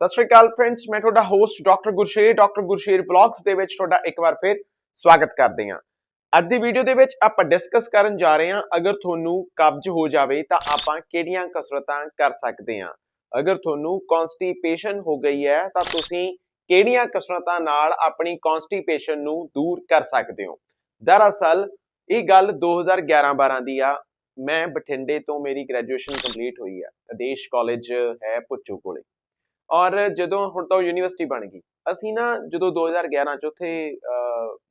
ਸਤਿ ਸ਼੍ਰੀ ਅਕਾਲ ਫਰੈਂਡਸ ਮੈਂ ਤੁਹਾਡਾ host doctor Gursher doctor Gursher blogs ਦੇ ਵਿੱਚ ਤੁਹਾਡਾ ਇੱਕ ਵਾਰ ਫਿਰ ਸਵਾਗਤ ਕਰਦੇ ਹਾਂ। ਅੱਜ ਦੀ ਵੀਡੀਓ ਦੇ ਵਿੱਚ ਆਪਾਂ ਡਿਸਕਸ ਕਰਨ ਜਾ ਰਹੇ ਹਾਂ, ਅਗਰ ਤੁਹਾਨੂੰ ਕਬਜ਼ ਹੋ ਜਾਵੇ ਤਾਂ ਆਪਾਂ ਕਿਹੜੀਆਂ ਕਸਰਤਾਂ ਕਰ ਸਕਦੇ ਹਾਂ। ਅਗਰ ਤੁਹਾਨੂੰ ਕਨਸਟੀਪੇਸ਼ਨ ਹੋ ਗਈ ਹੈ ਤਾਂ ਤੁਸੀਂ ਕਿਹੜੀਆਂ ਕਸਰਤਾਂ ਨਾਲ ਆਪਣੀ ਕਨਸਟੀਪੇਸ਼ਨ ਨੂੰ ਦੂਰ ਕਰ ਸਕਦੇ ਹੋ? ਦਰਅਸਲ, ਇਹ ਗੱਲ 2011-12 ਦੀ ਆ। ਮੈਂ ਬਠਿੰਡੇ ਤੋਂ ਮੇਰੀ ਗ੍ਰੈਜੂਏਸ਼ਨ ਕੰਪਲੀਟ ਹੋਈ ਹੈ। ਆਦੇਸ਼ ਕਾਲਜ ਹੈ ਪੁੱਚੋ ਕੋਲੇ। ਔਰ ਜਦੋਂ ਹੁਣ ਤਾਂ ਉਹ ਯੂਨੀਵਰਸਿਟੀ ਬਣ ਗਈ, ਅਸੀਂ ਨਾ ਜਦੋਂ 2011 ਚ ਉੱਥੇ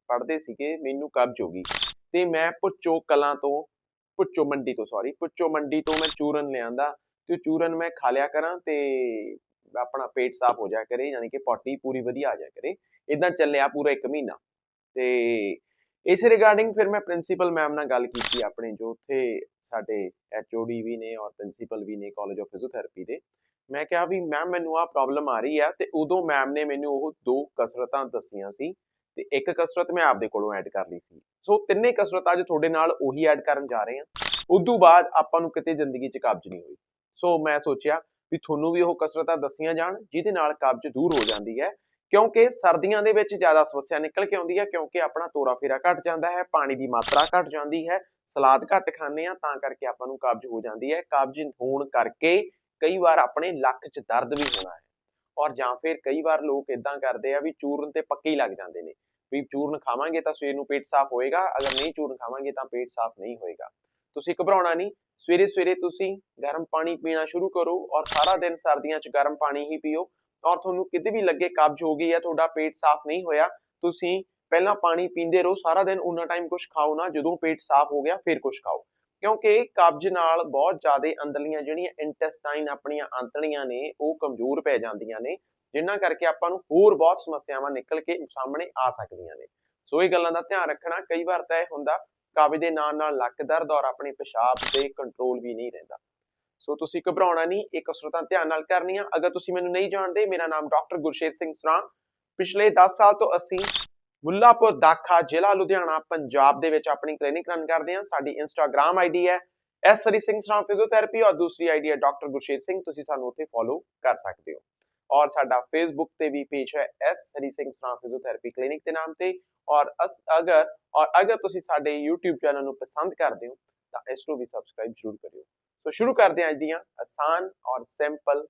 ਪੜ੍ਹਦੇ ਸੀਗੇ, ਮੈਨੂੰ ਕਬਜ਼ ਹੋ ਗਈ ਤੇ ਮੈਂ ਪੁੱਚੋ ਕਲਾਂ ਤੋਂ ਪੁੱਚੋ ਮੰਡੀ ਤੋਂ ਸੌਰੀ ਪੁੱਚੋ ਮੰਡੀ ਤੋਂ ਮੈਂ ਚੂਰਨ ਲਿਆਂਦਾ ਤੇ ਉਹ ਚੂਰਨ ਮੈਂ ਖਾ ਲਿਆ ਕਰਾਂ ਤੇ ਆਪਣਾ ਪੇਟ ਸਾਫ਼ ਹੋ ਜਾਇਆ ਕਰੇ, ਯਾਨੀ ਕਿ ਪੋਟੀ ਪੂਰੀ ਵਧੀਆ ਆ ਜਾਇਆ ਕਰੇ ਇਦਾਂ ਚੱਲਿਆ ਪੂਰਾ 1 ਮਹੀਨਾ। ਤੇ ਇਸ ਰਿਗਾਰਡਿੰਗ ਫਿਰ ਮੈਂ ਪ੍ਰਿੰਸੀਪਲ ਮੈਮ ਨਾਲ ਗੱਲ ਕੀਤੀ ਆਪਣੇ ਜੋ ਉੱਥੇ ਸਾਡੇ ਐਚਓਡੀ ਵੀ ਨੇ ਔਰ ਪ੍ਰਿੰਸੀਪਲ ਵੀ ਨੇ ਕਾਲਜ ਆਫ ਫਿਜ਼ੀਓਥੈਰੇਪੀ ਦੇ। ਮੈਂ ਕਿਹਾ ਵੀ ਮੈਮ ਮੈਨੂੰ ਆ ਪ੍ਰੋਬਲਮ ਆ ਰਹੀ ਆ ਤੇ ਉਦੋਂ ਮੈਮ ਨੇ ਮੈਨੂੰ ਉਹ ਦੋ ਕਸਰਤਾਂ ਦੱਸੀਆਂ ਸੀ ਤੇ ਇੱਕ ਕਸਰਤ ਮੈਂ ਆਪਦੇ ਕੋਲੋਂ ਐਡ ਕਰ ਲਈ ਸੀ। ਸੋ ਤਿੰਨੇ ਕਸਰਤਾਂ ਅੱਜ ਤੁਹਾਡੇ ਨਾਲ ਉਹੀ ਐਡ ਕਰਨ ਜਾ ਰਹੇ ਹਾਂ ਉਦੋਂ ਬਾਅਦ ਆਪਾਂ ਨੂੰ ਕਿਤੇ ਜ਼ਿੰਦਗੀ 'ਚ ਕਬਜ਼ ਨਹੀਂ ਹੋਈ। ਸੋ ਮੈਂ ਸੋਚਿਆ ਵੀ ਤੁਹਾਨੂੰ ਵੀ ਉਹ ਕਸਰਤਾਂ ਦੱਸੀਆਂ ਜਾਣ, ਜਿਹਦੇ ਨਾਲ ਕਬਜ਼ ਦੂਰ ਹੋ ਜਾਂਦੀ ਹੈ, ਕਿਉਂਕਿ ਸਰਦੀਆਂ ਦੇ ਵਿੱਚ ਜ਼ਿਆਦਾ ਸਮੱਸਿਆ ਨਿਕਲ ਕੇ ਆਉਂਦੀ ਹੈ, ਕਿਉਂਕਿ ਆਪਣਾ ਤੋਰਾ ਫੇਰਾ ਘਟ ਜਾਂਦਾ ਹੈ, ਪਾਣੀ ਦੀ ਮਾਤਰਾ ਘਟ ਜਾਂਦੀ ਹੈ, ਸਲਾਦ ਘੱਟ ਖਾਂਦੇ ਆ ਤਾਂ ਕਰਕੇ ਆਪਾਂ ਨੂੰ ਕਬਜ਼ ਹੋ ਜਾਂਦੀ ਹੈ। ਕਬਜ਼ ਹੋਣ ਕਰਕੇ ਕਈ ਵਾਰ ਆਪਣੇ ਲੱਕ 'ਚ ਦਰਦ ਵੀ ਹੋਣਾ ਹੈ। ਔਰ ਜਾਂ ਫਿਰ ਕਈ ਵਾਰ ਲੋਕ ਇਦਾਂ ਕਰਦੇ ਆ ਵੀ ਚੂਰਨ ਤੇ ਪੱਕੇ ਹੀ ਲੱਗ ਜਾਂਦੇ ਨੇ। ਵੀ ਚੂਰਨ ਖਾਵਾਂਗੇ ਤਾਂ ਸਵੇਰ ਨੂੰ ਪੇਟ ਸਾਫ਼ ਹੋਏਗਾ, ਅਗਰ ਨਹੀਂ ਚੂਰਨ ਖਾਵਾਂਗੇ ਤਾਂ ਪੇਟ ਸਾਫ਼ ਨਹੀਂ ਹੋਏਗਾ। ਤੁਸੀਂ ਘਬਰਾਉਣਾ ਨਹੀਂ ਸਵੇਰੇ ਸਵੇਰੇ ਤੁਸੀਂ ਗਰਮ ਪਾਣੀ ਪੀਣਾ ਸ਼ੁਰੂ ਕਰੋ ਔਰ ਸਾਰਾ ਦਿਨ ਸਰਦੀਆਂ 'ਚ ਗਰਮ ਪਾਣੀ ਹੀ ਪੀਓ। ਔਰ ਤੁਹਾਨੂੰ ਕਿਤੇ ਵੀ ਲੱਗੇ ਕਬਜ਼ ਹੋ ਗਈ ਹੈ ਤੁਹਾਡਾ ਪੇਟ ਸਾਫ਼ ਨਹੀਂ ਹੋਇਆ, ਤੁਸੀਂ ਪਹਿਲਾਂ ਪਾਣੀ ਪੀਂਦੇ ਰਹੋ, ਸਾਰਾ ਦਿਨ ਉਹਨਾਂ ਟਾਈਮ ਕੁਝ ਖਾਓ ਨਾ, ਜਦੋਂ ਪੇਟ ਸਾਫ਼ ਹੋ ਗਿਆ ਫਿਰ ਕੁਝ ਖਾਓ। ਕਿਉਂਕਿ ਕਬਜ਼ ਨਾਲ ਬਹੁਤ ਜ਼ਿਆਦਾ ਅੰਦਰਲੀਆਂ ਜਿਹੜੀਆਂ ਇੰਟੈਸਟਾਈਨ ਆਪਣੀਆਂ ਆਂਤੜੀਆਂ ਨੇ, ਉਹ ਕਮਜ਼ੋਰ ਪੈ ਜਾਂਦੀਆਂ ਨੇ ਜਿਨ੍ਹਾਂ ਕਰਕੇ ਆਪਾਂ ਨੂੰ ਹੋਰ ਬਹੁਤ ਸਮੱਸਿਆਵਾਂ ਨਿਕਲ ਕੇ ਸਾਹਮਣੇ ਆ ਸਕਦੀਆਂ ਨੇ। ਸੋ ਇਹ ਗੱਲਾਂ ਦਾ ਧਿਆਨ ਰੱਖਣਾ, ਕਈ ਵਾਰ ਤਾਂ ਇਹ ਹੁੰਦਾ, ਕਬਜ਼ ਦੇ ਨਾਲ ਨਾਲ ਲੱਕ ਦਰਦ ਔਰ ਆਪਣੇ ਪਿਸ਼ਾਬ ਤੇ ਕੰਟਰੋਲ ਵੀ ਨਹੀਂ ਰਹਿੰਦਾ। ਸੋ ਤੁਸੀਂ ਘਬਰਾਉਣਾ ਨਹੀਂ ਇਹ ਕਸਰਤਾਂ ਧਿਆਨ ਨਾਲ ਕਰਨੀਆਂ ਅਗਰ ਤੁਸੀਂ ਮੈਨੂੰ ਨਹੀਂ ਜਾਣਦੇ, ਮੇਰਾ ਨਾਮ ਡਾਕਟਰ ਗੁਰਸ਼ੇਰ ਸਿੰਘ ਸਰਾਂ ਪਿਛਲੇ 10 ਸਾਲ ਤੋਂ ਅਸੀਂ ਮੁੱਲਾਪੁਰ ਦਾਖਾ ਜ਼ਿਲ੍ਹਾ ਲੁਧਿਆਣਾ, ਪੰਜਾਬ ਦੇ ਵਿੱਚ ਆਪਣੀ ਕਲੀਨਿਕ ਰਨ ਕਰਦੇ ਹਾਂ। ਸਾਡੀ ਇੰਸਟਾਗ੍ਰam ਆਈਡੀ ਹੈ ਐਸ ਹਰੀ ਸਿੰਘ ਸਰਾਂ ਫਿਜ਼ੀਓਥੈਰੇਪੀ ਔਰ ਦੂਸਰੀ ਆਈਡੀ ਹੈ ਡਾਕਟਰ ਗੁਰਸ਼ੇਰ ਸਿੰਘ। ਤੁਸੀਂ ਸਾਨੂੰ ਉੱਥੇ ਫੋਲੋ ਕਰ ਸਕਦੇ ਹੋ। ਔਰ ਸਾਡਾ ਫੇਸਬੁੱਕ ਤੇ ਵੀ ਪੇਜ ਹੈ S Hari Singh Saran physiotherapy clinic ਦੇ ਨਾਮ ਤੇ। ਔਰ ਅਗਰ ਔਰ ਅਗਰ ਤੁਸੀਂ ਸਾਡੇ YouTube ਚੈਨਲ ਨੂੰ ਪਸੰਦ ਕਰਦੇ ਹੋ, ਤਾਂ ਇਸ ਨੂੰ ਵੀ ਸਬਸਕ੍ਰਾਈਬ ਜ਼ਰੂਰ ਕਰਿਓ। ਸੋ ਸ਼ੁਰੂ ਕਰਦੇ ਹਾਂ ਅੱਜ ਦੀਆਂ ਆਸਾਨ ਔਰ ਸਿੰਪਲ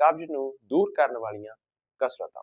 ਕਬਜ਼ ਨੂੰ ਦੂਰ ਕਰਨ ਵਾਲੀਆਂ ਕਸਰਤਾਂ।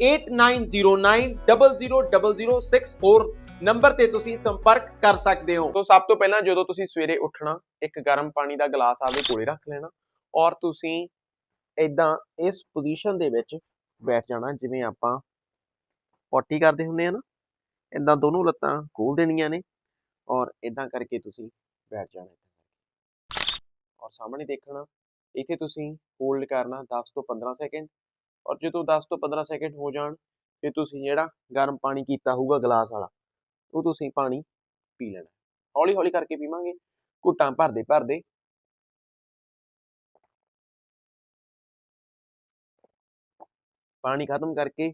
8909000064 ਨੰਬਰ ਤੇ ਤੁਸੀਂ ਸੰਪਰਕ ਕਰ ਸਕਦੇ ਹੋ। ਤੋਂ ਸਭ ਤੋਂ ਪਹਿਲਾਂ ਜਦੋਂ ਤੁਸੀਂ ਸਵੇਰੇ ਉੱਠਣਾ, ਇੱਕ ਗਰਮ ਪਾਣੀ ਦਾ ਗਲਾਸ ਆਪਦੇ ਕੋਲੇ ਰੱਖ ਲੈਣਾ ਔਰ ਤੁਸੀਂ ਇਦਾਂ ਇਸ ਪੋਜੀਸ਼ਨ ਦੇ ਵਿੱਚ ਬੈਠ ਜਾਣਾ ਜਿਵੇਂ ਆਪਾਂ ਪੋਟੀ ਕਰਦੇ ਹੁੰਦੇ ਆ ਨਾ ਇਦਾਂ ਦੋਨੋਂ ਲੱਤਾਂ ਖੋਲ ਦੇਣੀਆਂ ਨੇ ਔਰ ਇਦਾਂ ਕਰਕੇ ਤੁਸੀਂ ਬੈਠ ਜਾਣਾ। ਔਰ ਸਾਹਮਣੇ ਦੇਖਣਾ, ਇੱਥੇ ਤੁਸੀਂ ਹੋਲਡ ਕਰਨਾ 10 ਤੋਂ 15 ਸੈਕਿੰਡ ਔਰ ਜਦੋਂ 10 ਤੋਂ 15 ਸੈਕਿੰਡ ਹੋ ਜਾਣ ਫਿਰ ਤੁਸੀਂ ਜਿਹੜਾ ਗਰਮ ਪਾਣੀ ਕੀਤਾ ਹੋਊਗਾ ਗਲਾਸ ਵਾਲਾ, ਉਹ ਤੁਸੀਂ ਪਾਣੀ ਪੀ ਲੈਣਾ। ਹੌਲੀ ਹੌਲੀ ਕਰਕੇ ਪੀਵਾਂਗੇ, ਘੁੱਟਾਂ ਭਰਦੇ ਭਰਦੇ। ਪਾਣੀ ਖਤਮ ਕਰਕੇ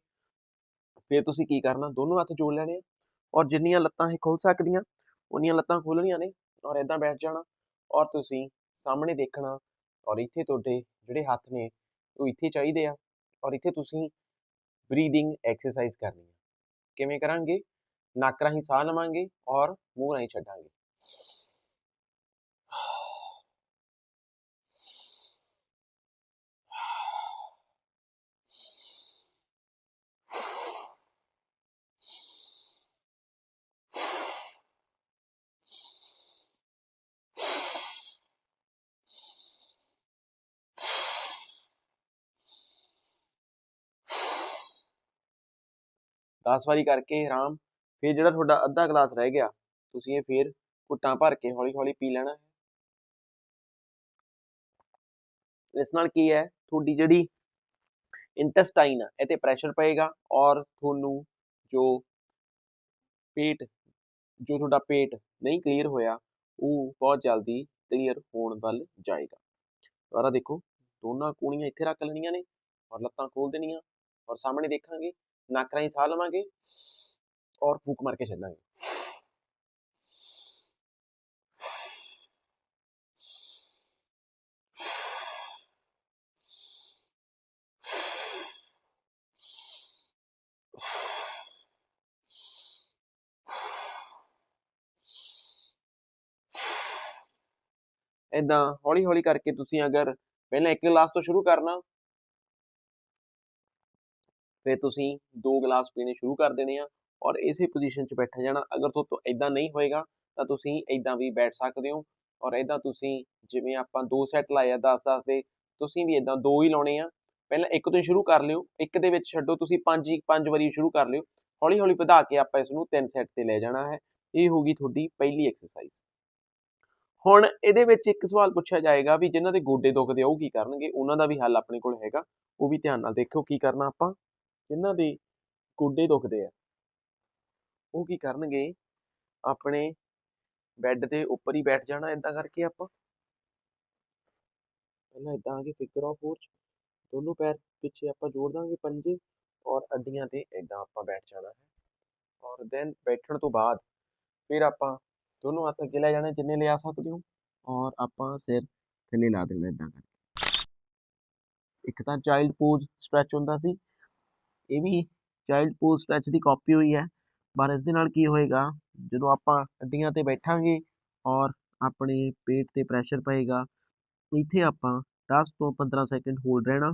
ਫਿਰ ਤੁਸੀਂ ਕੀ ਕਰਨਾ, ਦੋਨੋਂ ਹੱਥ ਜੋੜ ਲੈਣੇ ਆ। ਔਰ ਜਿੰਨੀਆਂ ਲੱਤਾਂ ਇਹ ਖੋਲ ਸਕਦੀਆਂ ਉਨੀਆਂ ਲੱਤਾਂ ਖੋਲਣੀਆਂ ਨੇ, ਔਰ ਇਦਾਂ ਬੈਠ ਜਾਣਾ। ਔਰ ਤੁਸੀਂ ਸਾਹਮਣੇ ਦੇਖਣਾ, ਔਰ ਇੱਥੇ ਤੁਹਾਡੇ ਜਿਹੜੇ ਹੱਥ ਨੇ, ਉਹ ਇੱਥੇ ਚਾਹੀਦੇ ਆ। ਔਰ ਇੱਥੇ ਤੁਸੀਂ ਬਰੀਦਿੰਗ ਐਕਸਰਸਾਈਜ਼ ਕਰਨੀ ਹੈ। ਕਿਵੇਂ ਕਰਾਂਗੇ? ਨੱਕ ਰਾਹੀਂ ਸਾਹ ਲਵਾਂਗੇ ਔਰ ਮੂੰਹ ਰਾਹੀਂ ਛੱਡਾਂਗੇ। ਦਸ ਵਾਰੀ ਕਰਕੇ ਆਰਾਮ, ਫਿਰ ਜਿਹੜਾ ਤੁਹਾਡਾ ਅੱਧਾ ਗਲਾਸ ਰਹਿ ਗਿਆ, ਤੁਸੀਂ ਇਹ ਫਿਰ ਘੁੱਟਾਂ ਭਰ ਕੇ ਹੌਲੀ ਹੌਲੀ ਪੀ ਲੈਣਾ ਹੈ। ਇਸ ਨਾਲ ਕੀ ਹੈ, ਤੁਹਾਡੀ ਜਿਹੜੀ ਇੰਟੈਸਟਾਈਨ ਆ, ਇਹ ਤੇ ਪ੍ਰੈਸ਼ਰ ਪਏਗਾ ਔਰ ਤੁਹਾਨੂੰ ਜੋ ਪੇਟ, ਜੋ ਤੁਹਾਡਾ ਪੇਟ ਨਹੀਂ ਕਲੀਅਰ ਹੋਇਆ, ਉਹ ਬਹੁਤ ਜਲਦੀ ਕਲੀਅਰ ਹੋਣ ਵੱਲ ਜਾਏਗਾ। ਦੁਬਾਰਾ ਦੇਖੋ, ਦੋਨਾਂ ਕੂਣੀਆਂ ਇੱਥੇ ਰੱਖ ਲੈਣੀਆਂ ਨੇ ਔਰ ਲੱਤਾਂ ਖੋਲ ਦੇਣੀਆਂ ਔਰ ਸਾਹਮਣੇ ਦੇਖਾਂਗੇ ਨੱਕ ਰਾਹੀਂ ਸਾਹ ਲਵਾਂਗੇ ਔਰ ਫੂਕ ਮਾਰ ਕੇ ਛੱਡਾਂਗੇ ਇਦਾਂ ਹੌਲੀ ਹੌਲੀ ਕਰਕੇ ਤੁਸੀਂ ਅਗਰ ਪਹਿਲਾਂ ਇੱਕ ਗਲਾਸ ਤੋਂ ਸ਼ੁਰੂ ਕਰਨਾ ਫਿਰ ਤੁਸੀਂ ਦੋ ਗਲਾਸ ਪੀਣੇ ਸ਼ੁਰੂ ਕਰ ਦੇਣੇ ਆ ਔਰ ਇਸੇ ਪੋਜੀਸ਼ਨ 'ਚ ਬੈਠਾ ਜਾਣਾ। ਅਗਰ ਤੁਹਾਡੇ ਇਦਾਂ ਨਹੀਂ ਹੋਏਗਾ ਤਾਂ ਤੁਸੀਂ ਇਦਾਂ ਵੀ ਬੈਠ ਸਕਦੇ ਹੋ ਔਰ ਇਦਾਂ ਤੁਸੀਂ ਜਿਵੇਂ ਆਪਾਂ ਦੋ ਸੈੱਟ ਲਾਏ ਆ 10-10 ਦੇ, ਤੁਸੀਂ ਵੀ ਇਦਾਂ ਦੋ ਹੀ ਲਾਉਣੇ ਆ। ਪਹਿਲਾਂ ਇੱਕ ਤੋਂ ਸ਼ੁਰੂ ਕਰ ਲਿਓ, ਇੱਕ ਦੇ ਵਿੱਚ ਛੱਡੋ, ਤੁਸੀਂ ਪੰਜ ਹੀ, ਪੰਜ ਵਾਰੀ ਸ਼ੁਰੂ ਕਰ ਲਿਓ। ਹੌਲੀ ਹੌਲੀ ਵਧਾ ਕੇ ਆਪਾਂ ਇਸ ਨੂੰ ਤਿੰਨ ਸੈੱਟ ਤੇ ਲੈ ਜਾਣਾ ਹੈ। ਇਹ ਹੋਗੀ ਤੁਹਾਡੀ ਪਹਿਲੀ ਐਕਸਰਸਾਈਜ਼ ਹੁਣ ਇਹਦੇ ਵਿੱਚ ਇੱਕ ਸਵਾਲ ਪੁੱਛਿਆ ਜਾਏਗਾ ਵੀ ਜਿਨ੍ਹਾਂ ਦੇ ਗੋਡੇ ਦੁਖਦੇ ਆ, ਉਹ ਕੀ ਕਰਨਗੇ? ਉਹਨਾਂ ਦਾ ਵੀ ਹੱਲ ਆਪਣੇ ਕੋਲ ਹੈਗਾ। ਉਹ ਵੀ ਧਿਆਨ ਨਾਲ ਦੇਖਿਓ ਕੀ ਕਰਨਾ ਆਪਾਂ। ਜਿਨ੍ਹਾਂ ਦੇ ਗੋਡੇ ਦੁਖਦੇ ਆ। ਉਹ ਕੀ ਕਰਨਗੇ? ਆਪਣੇ ਬੈੱਡ ਦੇ ਉੱਪਰ ਹੀ ਬੈਠ ਜਾਣਾ ਇਦਾਂ ਕਰਕੇ ਆਪਾਂ। ਪਹਿਲਾਂ ਇਦਾਂ ਆ ਕੇ ਫਿਗਰ ਆਫ 4 ਦੋਨੋਂ ਪੈਰ ਪਿੱਛੇ ਆਪਾਂ ਜੋੜ ਦਾਂਗੇ ਪੰਜੇ ਔਰ ਅੱਡੀਆਂ ਤੇ ਇਦਾਂ ਆਪਾਂ ਬੈਠ ਜਾਣਾ ਹੈ। ਔਰ ਦੈਨ ਬੈਠਣ ਤੋਂ ਬਾਅਦ ਫਿਰ ਆਪਾਂ ਦੋਨੋਂ ਹੱਥ ਅੱਗੇ ਲੈ ਜਾਣੇ ਜਿੰਨੇ ਲਿਆ ਸਕਦੇ ਹੋ। ਔਰ ਆਪਾਂ ਸਿਰ ਥੱਲੇ ਲਾ ਦੇਣਾ ਇਦਾਂ ਕਰਕੇ। ਇੱਕ ਤਾਂ ਚਾਈਲਡ ਪੋਜ਼ ਸਟ੍ਰੈਚ ਹੁੰਦਾ ਸੀ। ਇਹ ਵੀ ਚਾਈਲਡ ਪੋਜ਼ ਸਟ੍ਰੈਚ ਦੀ ਕਾਪੀ ਹੋਈ ਹੈ। ਪਰ ਇਸ ਦੇ ਨਾਲ ਕੀ ਹੋਏਗਾ? ਜਦੋਂ ਆਪਾਂ ਅੱਡੀਆਂ ਤੇ ਬੈਠਾਂਗੇ ਔਰ ਆਪਣੇ ਪੇਟ ਤੇ ਪ੍ਰੈਸ਼ਰ ਪਏਗਾ, ਇੱਥੇ ਆਪਾਂ 10 ਤੋਂ 15 ਸੈਕਿੰਡ ਹੋਲਡ ਰਹਿਣਾ।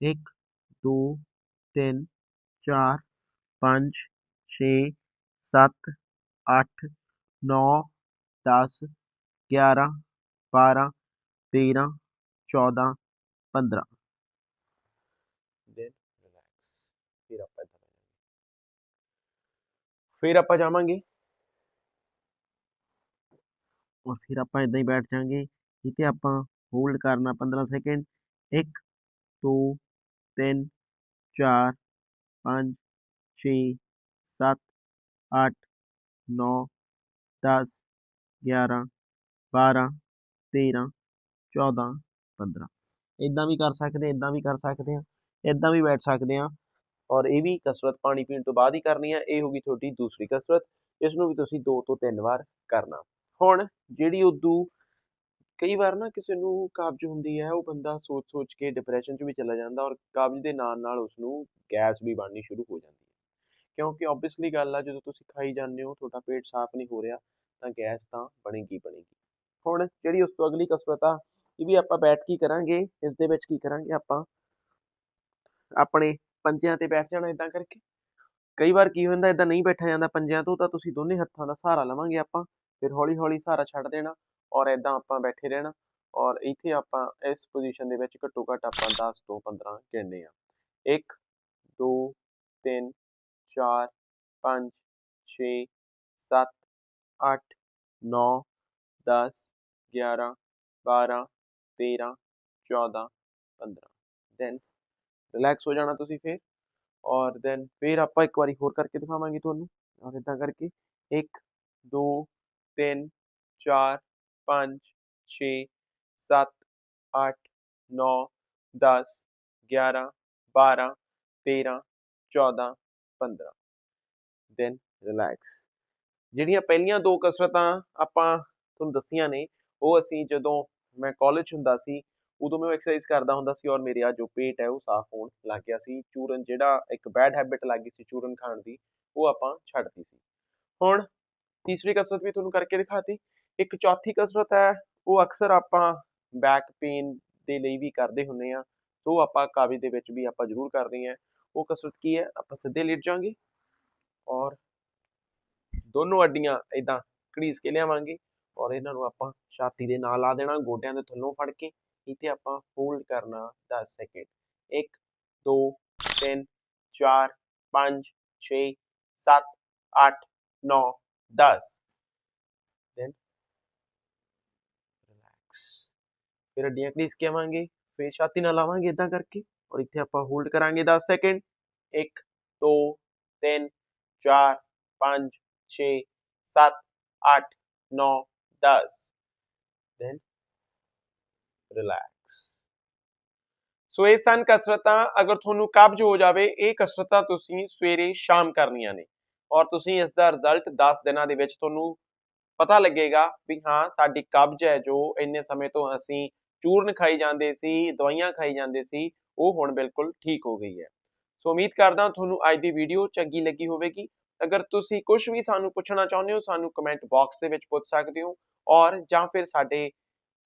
1 2 3 4 5 6 7 8 9 10 11 12 13 14 15 then relax ਫਿਰ ਆਪਾਂ ਇੱਧਰ ਆ ਜਾਵਾਂਗੇ ਫਿਰ ਆਪਾਂ ਜਾਵਾਂਗੇ ਔਰ ਫਿਰ ਆਪਾਂ ਇਦਾਂ ਹੀ ਬੈਠ ਜਾਾਂਗੇ ਇੱਥੇ ਆਪਾਂ ਹੋਲਡ ਕਰਨਾ 15 ਸੈਕਿੰਡ 1 2 3 4 5 6 7 8 9 10 11 12 13 14 15 ਇਦਾਂ ਵੀ ਕਰ ਸਕਦੇ ਇਦਾਂ ਵੀ ਕਰ ਸਕਦੇ ਆ ਇਦਾਂ ਵੀ ਬੈਠ ਸਕਦੇ ਆ ਔਰ ਇਹ ਵੀ ਕਸਰਤ ਪਾਣੀ ਪੀਣ ਤੋਂ ਬਾਅਦ ਹੀ ਕਰਨੀ ਹੈ ਇਹ ਹੋਗੀ ਤੁਹਾਡੀ ਦੂਸਰੀ ਕਸਰਤ ਇਸ ਨੂੰ ਵੀ ਤੁਸੀਂ ਦੋ ਤੋਂ ਤਿੰਨ ਵਾਰ ਕਰਨਾ। ਹੁਣ ਜਿਹੜੀ ਉਦੋਂ ਕਈ ਵਾਰ ਨਾ ਕਿਸੇ ਨੂੰ ਕਾਬਜ਼ ਹੁੰਦੀ ਹੈ, ਉਹ ਬੰਦਾ ਸੋਚ ਸੋਚ ਕੇ ਡਿਪਰੈਸ਼ਨ 'ਚ ਵੀ ਚਲਾ ਜਾਂਦਾ ਔਰ ਕਾਬਜ਼ ਦੇ ਨਾਲ ਨਾਲ ਉਸ ਨੂੰ ਗੈਸ ਵੀ ਬਣਨੀ ਸ਼ੁਰੂ ਹੋ ਜਾਂਦੀ ਹੈ। ਕਿਉਂਕਿ ਆਬਵੀਅਸਲੀ ਗੱਲ ਆ, ਜਦੋਂ ਤੁਸੀਂ ਖਾਈ ਜਾਂਦੇ ਹੋ, ਤੁਹਾਡਾ ਪੇਟ ਸਾਫ਼ ਨਹੀਂ ਹੋ ਰਿਹਾ, ਤਾਂ ਗੈਸ ਤਾਂ ਬਣੇਗੀ ਬਣੇਗੀ। ਹੁਣ ਜਿਹੜੀ ਉਸ ਤੋਂ ਅਗਲੀ ਕਸਰਤ ਆ, ਇਹ ਵੀ ਆਪਾਂ ਬੈਠ ਕੇ ਕਰਾਂਗੇ, ਇਸ ਦੇ ਵਿੱਚ ਕੀ ਕਰਾਂਗੇ ਆਪਾਂ? ਆਪਣੇ ਪੰਜਿਆਂ ਤੇ ਬੈਠ ਜਾਣਾ ਇਦਾਂ ਕਰਕੇ। ਕਈ ਵਾਰ ਕੀ ਹੁੰਦਾ ਇਦਾਂ ਨਹੀਂ ਬੈਠਾ ਜਾਂਦਾ ਪੰਜਿਆਂ ਤੋਂ ਤਾਂ ਤੁਸੀਂ ਦੋਨੇ ਹੱਥਾਂ ਦਾ ਸਹਾਰਾ ਲਵਾਂਗੇ ਆਪਾਂ, ਫਿਰ ਹੌਲੀ ਹੌਲੀ ਸਹਾਰਾ ਛੱਡ ਦੇਣਾ ਔਰ ਇਦਾਂ ਆਪਾਂ ਬੈਠੇ ਰਹਿਣਾ ਔਰ ਇੱਥੇ ਆਪਾਂ ਇਸ ਪੋਜੀਸ਼ਨ ਦੇ ਵਿੱਚ ਘੱਟੋ ਘੱਟ ਆਪਾਂ 10 ਤੋਂ 15 ਗਿਣਨੇ ਆ 1 2 3 4 5 6 7 8 9 10 11 12 13 14 15 ਦੈਨ ਰਿਲੈਕਸ ਹੋ ਜਾਣਾ ਤੁਸੀਂ ਫਿਰ ਔਰ ਦੈਨ ਫਿਰ ਆਪਾਂ ਇੱਕ ਵਾਰੀ ਹੋਰ ਕਰਕੇ ਦਿਖਾਵਾਂਗੇ ਤੁਹਾਨੂੰ ਔਰ ਇਦਾਂ ਕਰਕੇ 1 2 3 4 5 6 7 8 9 10 11 12 13 14 15 ਦੈਨ ਰਿਲੈਕਸ ਜਿਹੜੀਆਂ ਪਹਿਲੀਆਂ ਦੋ ਕਸਰਤਾਂ ਆਪਾਂ ਤੁਹਾਨੂੰ ਦੱਸੀਆਂ ਨੇ ਉਹ ਅਸੀਂ ਜਦੋਂ ਮੈਂ ਕਾਲਜ ਹੁੰਦਾ ਸੀ ਉਦੋਂ ਮੈਂ ਉਹ ਐਕਸਰਸਾਈਜ਼ ਕਰਦਾ ਹੁੰਦਾ ਸੀ ਔਰ ਮੇਰੇ ਆ ਜੋ ਪੇਟ ਹੈ, ਉਹ ਸਾਫ਼ ਹੋਣ ਲੱਗ ਗਿਆ ਸੀ। ਚੂਰਨ ਜਿਹੜਾ ਇੱਕ ਬੈਡ ਹੈਬਿਟ ਲੱਗ ਗਈ ਸੀ ਚੂਰਨ ਖਾਣ ਦੀ, ਉਹ ਆਪਾਂ ਛੱਡਤੀ ਸੀ। ਹੁਣ ਤੀਸਰੀ ਕਸਰਤ ਵੀ ਤੁਹਾਨੂੰ ਕਰਕੇ ਦਿਖਾਤੀ। ਇੱਕ ਚੌਥੀ ਕਸਰਤ ਹੈ, ਉਹ ਅਕਸਰ ਆਪਾਂ ਬੈਕ ਪੇਨ ਦੇ ਲਈ ਵੀ ਕਰਦੇ ਹੁੰਨੇ ਆ ਸੋ ਆਪਾਂ ਕਾਬਜ਼ ਦੇ ਵਿੱਚ ਵੀ ਆਪਾਂ ਜ਼ਰੂਰ ਕਰਦੇ ਆ ਉਹ ਕਸਰਤ ਕੀ ਹੈ? ਆਪਾਂ ਸਿੱਧੇ ਲੇਟ ਜਾਾਂਗੇ ਔਰ ਦੋਨੋਂ ਅੱਡੀਆਂ ਇਦਾਂ ਘੜੀਸ ਕੇ ਲਿਆਵਾਂਗੇ ਔਰ ਇਹਨਾਂ ਨੂੰ ਆਪਾਂ ਛਾਤੀ ਦੇ ਨਾਲ ਲਾ ਦੇਣਾ, ਗੋਡਿਆਂ ਦੇ ਥੱਲੋਂ ਫੜ ਕੇ। ਇੱਥੇ ਆਪਾਂ ਹੋਲਡ ਕਰਨਾ 10 ਸੈਕਿੰਡ 1 2 3 4 5 6 7 8 9 10 then, relax. ਫਿਰ ਅੱਡੀਆਂ ਘੜੀਸ ਕੇ ਆਵਾਂਗੇ ਫਿਰ ਛਾਤੀ ਨਾਲ ਲਾਵਾਂਗੇ ਇਦਾਂ ਕਰਕੇ ਔਰ ਇੱਥੇ ਆਪਾਂ ਹੋਲਡ ਕਰਾਂਗੇ 10 ਸੈਕਿੰਡ 1 2 3 4 5 6 7 8 9 10 then ਰਿਲੈਕਸ ਸੋ ਇਹ ਸਨ ਕਸਰਤਾਂ, ਅਗਰ ਤੁਹਾਨੂੰ ਕਬਜ਼ ਹੋ ਜਾਵੇ, ਇਹ ਕਸਰਤਾਂ ਤੁਸੀਂ ਸਵੇਰੇ ਸ਼ਾਮ ਕਰਨੀਆਂ ਨੇ ਔਰ ਤੁਸੀਂ ਇਸ ਦਾ ਰਿਜ਼ਲਟ 10 ਦਿਨਾਂ ਦੇ ਵਿੱਚ ਤੁਹਾਨੂੰ ਪਤਾ ਲੱਗੇਗਾ ਵੀ ਹਾਂ, ਸਾਡੀ ਕਬਜ਼ ਹੈ ਜੋ ਇੰਨੇ ਸਮੇਂ ਤੋਂ ਅਸੀਂ ਚੂਰਨ ਖਾਈ ਜਾਂਦੇ ਸੀ, ਦਵਾਈਆਂ ਖਾਈ ਜਾਂਦੇ ਸੀ, ਉਹ ਹੁਣ ਬਿਲਕੁਲ ਠੀਕ ਹੋ ਗਈ ਹੈ। ਸੋ ਉਮੀਦ ਕਰਦਾ ਤੁਹਾਨੂੰ ਅੱਜ ਦੀ ਵੀਡੀਓ ਚੰਗੀ ਲੱਗੀ ਹੋਵੇਗੀ। ਅਗਰ ਤੁਸੀਂ ਕੁਝ ਵੀ ਸਾਨੂੰ ਪੁੱਛਣਾ ਚਾਹੁੰਦੇ ਹੋ, ਸਾਨੂੰ ਕਮੈਂਟ ਬਾਕਸ ਦੇ ਵਿੱਚ ਪੁੱਛ ਸਕਦੇ ਹੋ ਔਰ ਜਾਂ ਫਿਰ ਸਾਡੇ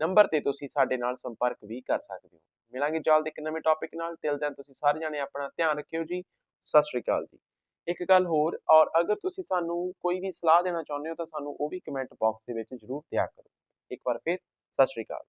ਨੰਬਰ ਤੇ ਤੁਸੀਂ ਸਾਡੇ ਨਾਲ ਸੰਪਰਕ ਵੀ ਕਰ ਸਕਦੇ ਹੋ। ਮਿਲਾਂਗੇ ਜਲਦ ਇੱਕ ਨਵੇਂ ਟੌਪਿਕ ਨਾਲ। ਤਿਲ ਦਿਨ ਤੁਸੀਂ ਸਾਰੇ ਜਾਣੇ ਆਪਣਾ ਧਿਆਨ ਰੱਖਿਓ ਜੀ। ਸਤਿ ਸ਼੍ਰੀ ਅਕਾਲ ਜੀ। ਇੱਕ ਗੱਲ ਹੋਰ, ਔਰ ਅਗਰ ਤੁਸੀਂ ਸਾਨੂੰ ਕੋਈ ਵੀ ਸਲਾਹ ਦੇਣਾ ਚਾਹੁੰਦੇ ਹੋ ਤਾਂ ਸਾਨੂੰ ਉਹ ਵੀ ਕਮੈਂਟ ਬਾਕਸ ਦੇ ਵਿੱਚ ਜ਼ਰੂਰ ਦਿਆ ਕਰੋ। ਇੱਕ ਵਾਰ ਫਿਰ ਸਤਿ ਸ਼੍ਰੀ ਅਕਾਲ।